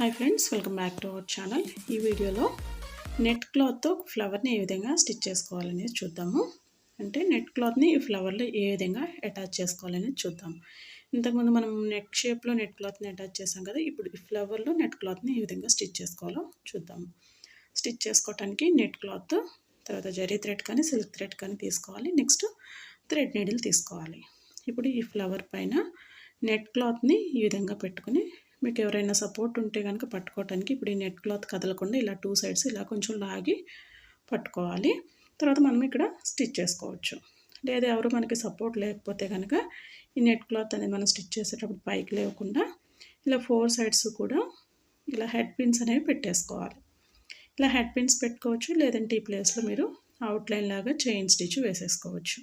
Hi friends welcome back to our channel ఈ వీడియోలో net క్లాత్తో ఫ్లవర్ని ఏ విధంగా స్టిచ్ చేసుకోవాలనేది చూద్దాము. అంటే నెట్ క్లాత్ని ఈ ఫ్లవర్లో ఏ విధంగా అటాచ్ చేసుకోవాలనేది చూద్దాం. ఇంతకుముందు మనం నెట్ షేప్లో నెట్ క్లాత్ని అటాచ్ చేసాం కదా ఇప్పుడు ఈ ఫ్లవర్లో నెట్ క్లాత్ని ఏ విధంగా స్టిచ్ చేసుకోవాలో చూద్దాము స్టిచ్ చేసుకోవటానికి నెట్ క్లాత్ తర్వాత జరీ థ్రెడ్ కానీ సిల్క్ థ్రెడ్ కానీ తీసుకోవాలి. నెక్స్ట్ థ్రెడ్ నీడిల్ తీసుకోవాలి. ఇప్పుడు ఈ ఫ్లవర్ పైన నెట్ క్లాత్ని ఈ విధంగా పెట్టుకుని మీకు ఎవరైనా సపోర్ట్ ఉంటే కనుక పట్టుకోవటానికి ఇప్పుడు ఈ నెట్ క్లాత్ కదలకుండా ఇలా టూ సైడ్స్ ఇలా కొంచెం లాగి పట్టుకోవాలి. తర్వాత మనం ఇక్కడ స్టిచ్ చేసుకోవచ్చు. లేదా ఎవరు మనకి సపోర్ట్ లేకపోతే కనుక ఈ నెట్ క్లాత్ అనేది మనం స్టిచ్ చేసేటప్పుడు పైకి లేకుండా ఇలా ఫోర్ సైడ్స్ కూడా ఇలా హెడ్ పిన్స్ అనేవి పెట్టేసుకోవాలి. ఇలా హెడ్ పిన్స్ పెట్టుకోవచ్చు లేదంటే ఈ ప్లేస్లో మీరు అవుట్లైన్ లాగా చైన్ స్టిచ్ వేసేసుకోవచ్చు.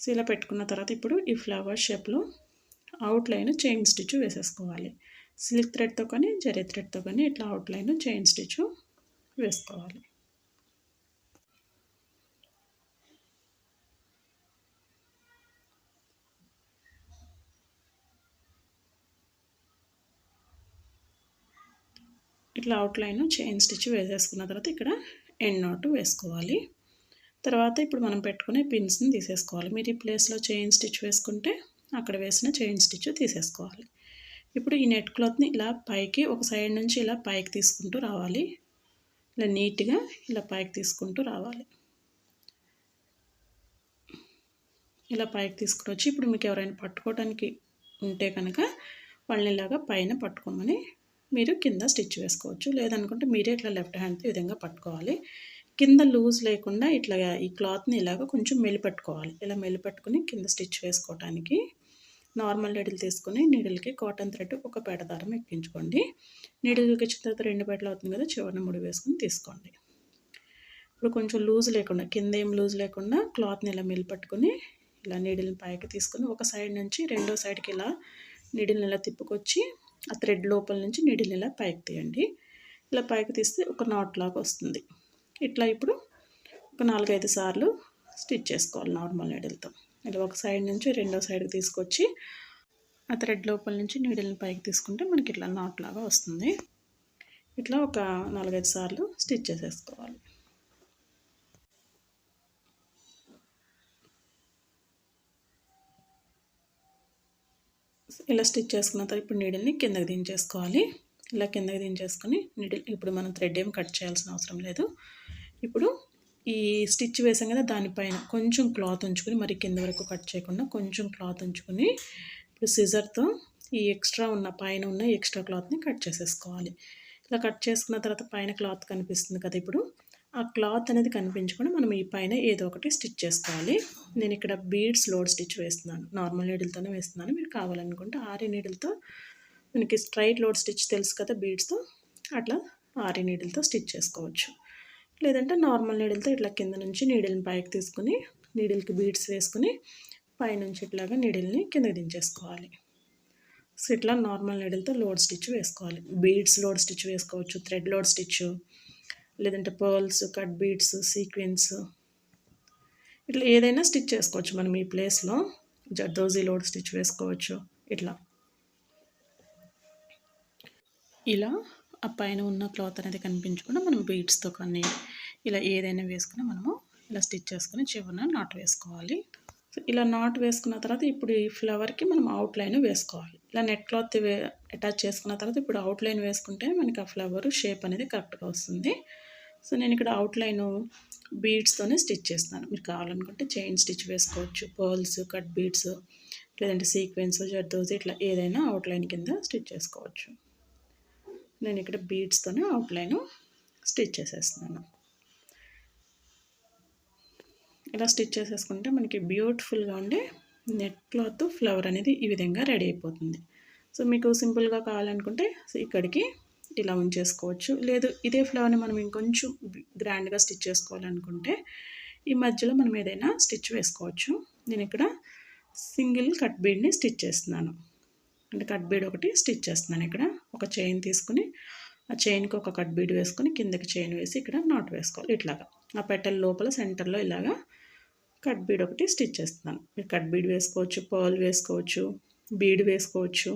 సో ఇలా పెట్టుకున్న తర్వాత ఇప్పుడు ఈ ఫ్లవర్ షేప్లో అవుట్లైన్ చైన్ స్టిచ్ వేసేసుకోవాలి. సిల్క్ థ్రెడ్తో కానీ జరీ థ్రెడ్తో కానీ ఇట్లా అవుట్లైన్ చైన్ స్టిచ్ వేసుకోవాలి. ఇట్లా అవుట్లైన్ చైన్ స్టిచ్ వేసేసుకున్న తర్వాత ఇక్కడ ఎండ్ నాట్ వేసుకోవాలి. తర్వాత ఇప్పుడు మనం పెట్టుకునే పిన్స్ని తీసేసుకోవాలి. మీరు ఈ ప్లేస్లో చైన్ స్టిచ్ వేసుకుంటే అక్కడ వేసిన చైన్ స్టిచ్ తీసేసుకోవాలి. ఇప్పుడు ఈ నెట్ క్లాత్ని ఇలా పైకి ఒక సైడ్ నుంచి ఇలా పైకి తీసుకుంటూ రావాలి. ఇలా నీట్గా ఇలా పైకి తీసుకుంటూ రావాలి. ఇలా పైకి తీసుకుని వచ్చి ఇప్పుడు మీకు ఎవరైనా పట్టుకోవడానికి ఉంటే కనుక వాళ్ళని ఇలాగా పైన పట్టుకోమని మీరు కింద స్టిచ్ వేసుకోవచ్చు. లేదనుకుంటే మీరే ఇట్లా లెఫ్ట్ హ్యాండ్తో ఈ విధంగా పట్టుకోవాలి. కింద లూజ్ లేకుండా ఇట్లా ఈ క్లాత్ని ఇలాగ కొంచెం మెలిపెట్టుకోవాలి. ఇలా మెలిపెట్టుకుని కింద స్టిచ్ వేసుకోవటానికి నార్మల్ నీడిల్ తీసుకొని నీడిల్కి కాటన్ థ్రెడ్ ఒక పేట దారం ఎక్కించుకోండి. నీడిల్ ఎక్కించిన తర్వాత రెండు పేటలు అవుతుంది కదా చివరిన ముడి వేసుకొని తీసుకోండి. ఇప్పుడు కొంచెం లూజ్ లేకుండా కింద ఏం లూజ్ లేకుండా క్లాత్ని ఇలా మెలిపెట్టుకుని ఇలా నీడిల్ని పైకి తీసుకొని ఒక సైడ్ నుంచి రెండో సైడ్కి ఇలా నీడిల్ని ఇలా తిప్పుకొచ్చి ఆ థ్రెడ్ లోపల నుంచి నీడిల్ని ఇలా పైకి తీయండి. ఇలా పైకి తీస్తే ఒక నాట్ లాగా వస్తుంది. ఇట్లా ఇప్పుడు ఒక నాలుగైదు సార్లు స్టిచ్ చేసుకోవాలి నార్మల్ నీడిల్తో. ఇలా ఒక సైడ్ నుంచి రెండో సైడ్కి తీసుకొచ్చి ఆ థ్రెడ్ లోపల నుంచి నీడిల్ని పైకి తీసుకుంటే మనకి ఇట్లా నాట్ లాగా వస్తుంది. ఇట్లా ఒక నాలుగైదు సార్లు స్టిచ్ చేసేసుకోవాలి. ఇలా స్టిచ్ చేసుకున్న తర్వాత ఇప్పుడు నీడిల్ని కిందకి దించేసుకోవాలి. ఇలా కిందకి దించేసుకొని నీడిల్ ఇప్పుడు మనం థ్రెడ్ ఏం కట్ చేయాల్సిన అవసరం లేదు. ఇప్పుడు ఈ స్టిచ్ వేసాం కదా దానిపైన కొంచెం క్లాత్ ఉంచుకొని మరి కింద వరకు కట్ చేయకుండా కొంచెం క్లాత్ ఉంచుకొని ఇప్పుడు సిజర్తో ఈ ఎక్స్ట్రా ఉన్న పైన ఉన్న ఎక్స్ట్రా క్లాత్ని కట్ చేసేసుకోవాలి. ఇలా కట్ చేసుకున్న తర్వాత పైన క్లాత్ కనిపిస్తుంది కదా ఇప్పుడు ఆ క్లాత్ అనేది కనిపించకుండా మనం ఈ పైన ఏదో ఒకటి స్టిచ్ చేసుకోవాలి. నేను ఇక్కడ బీడ్స్ లోడ్ స్టిచ్ వేస్తున్నాను నార్మల్ నీడిల్తోనే వేస్తున్నాను. మీరు కావాలనుకుంటే ఆరి నీడిల్తో మనకి స్ట్రైట్ లోడ్ స్టిచ్ తెలుసు కదా బీడ్స్తో అట్లా ఆరి నీడిల్తో స్టిచ్ చేసుకోవచ్చు. లేదంటే నార్మల్ నీడిల్తో ఇట్లా కింద నుంచి నీడిల్ని పైకి తీసుకుని నీడిల్కి బీడ్స్ వేసుకుని పైనుంచి ఇట్లాగా నీడిల్ని కిందకి దించేసుకోవాలి. సో ఇట్లా నార్మల్ నీడిల్తో లోడ్ స్టిచ్ వేసుకోవాలి. బీడ్స్ లోడ్ స్టిచ్ వేసుకోవచ్చు థ్రెడ్ లోడ్ స్టిచ్ లేదంటే పర్ల్స్ కట్ బీడ్స్ సీక్వెన్స్. ఇట్లా ఏదైనా స్టిచ్ చేసుకోవచ్చు. మనం ఈ ప్లేస్లో జర్దోజీ లోడ్ స్టిచ్ వేసుకోవచ్చు. ఇట్లా. ఇలా ఆ పైన ఉన్న క్లాత్ అనేది కనిపించకుండా మనం బీడ్స్తో కానీ ఇలా ఏదైనా వేసుకుని మనము ఇలా స్టిచ్ చేసుకుని చివరిన నాట్ వేసుకోవాలి. సో ఇలా నాట్ వేసుకున్న తర్వాత ఇప్పుడు ఈ ఫ్లవర్కి మనం అవుట్లైన్ వేసుకోవాలి. ఇలా నెట్ క్లాత్ అటాచ్ చేసుకున్న తర్వాత ఇప్పుడు అవుట్లైన్ వేసుకుంటే మనకి ఆ ఫ్లవర్ షేప్ అనేది కరెక్ట్గా వస్తుంది. సో నేను ఇక్కడ అవుట్లైన్ బీడ్స్తోనే స్టిచ్ చేస్తున్నాను. మీరు కావాలనుకుంటే చైన్ స్టిచ్ వేసుకోవచ్చు పర్ల్స్ కట్ బీడ్స్ లేదంటే సీక్వెన్స్ జర్దోజ్ ఇట్లా ఏదైనా అవుట్లైన్ కింద స్టిచ్ చేసుకోవచ్చు. నేను ఇక్కడ బీడ్స్తోనే అవుట్లైన్ స్టిచ్ చేసేస్తున్నాను. ఇలా స్టిచ్ చేసేసుకుంటే మనకి బ్యూటిఫుల్గా ఉండే నెట్ క్లాత్ ఫ్లవర్ అనేది ఈ విధంగా రెడీ అయిపోతుంది. సో మీకు సింపుల్గా కావాలనుకుంటే ఇక్కడికి ఇలా ఉంచేసుకోవచ్చు. లేదు ఇదే ఫ్లవర్ని మనం ఇంకొంచెం గ్రాండ్గా స్టిచ్ చేసుకోవాలనుకుంటే ఈ మధ్యలో మనం ఏదైనా స్టిచ్ వేసుకోవచ్చు. నేను ఇక్కడ సింగిల్ కట్ బీడ్ని స్టిచ్ చేస్తున్నాను. అంటే కట్ బీడ్ ఒకటి స్టిచ్ చేస్తున్నాను ఇక్కడ. ఒక చైన్ తీసుకుని ఆ చైన్కి ఒక కట్ బీడ్ వేసుకొని కిందకి చైన్ వేసి ఇక్కడ నాట్ వేసుకోవాలి. ఇట్లాగా. ఆ పెట్టెల లోపల సెంటర్లో ఇలాగా కట్ బీడ్ ఒకటి స్టిచ్ చేస్తున్నాను. మీరు కట్ బీడ్ వేసుకోవచ్చు పర్ల్ వేసుకోవచ్చు బీడ్ వేసుకోవచ్చు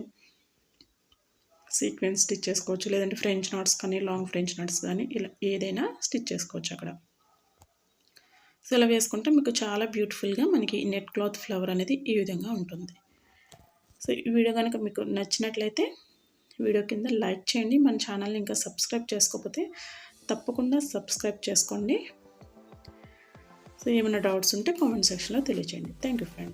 సీక్వెన్స్ స్టిచ్ చేసుకోవచ్చు లేదంటే ఫ్రెంచ్ నాట్స్ కానీ లాంగ్ ఫ్రెంచ్ నాట్స్ కానీ ఇలా ఏదైనా స్టిచ్ చేసుకోవచ్చు అక్కడ. సో ఇలా వేసుకుంటే మీకు చాలా బ్యూటిఫుల్గా మనకి నెట్ క్లాత్ ఫ్లవర్ అనేది ఈ విధంగా ఉంటుంది. సో ఈ వీడియో కనుక మీకు నచ్చినట్లయితే వీడియో కింద లైక్ చేయండి. మన ఛానల్ని ఇంకా సబ్స్క్రైబ్ చేసుకోకపోతే తప్పకుండా సబ్స్క్రైబ్ చేసుకోండి. సో ఏమైనా డౌట్స్ ఉంటే కామెంట్ సెక్షన్లో తెలియచేయండి. Thank you friends.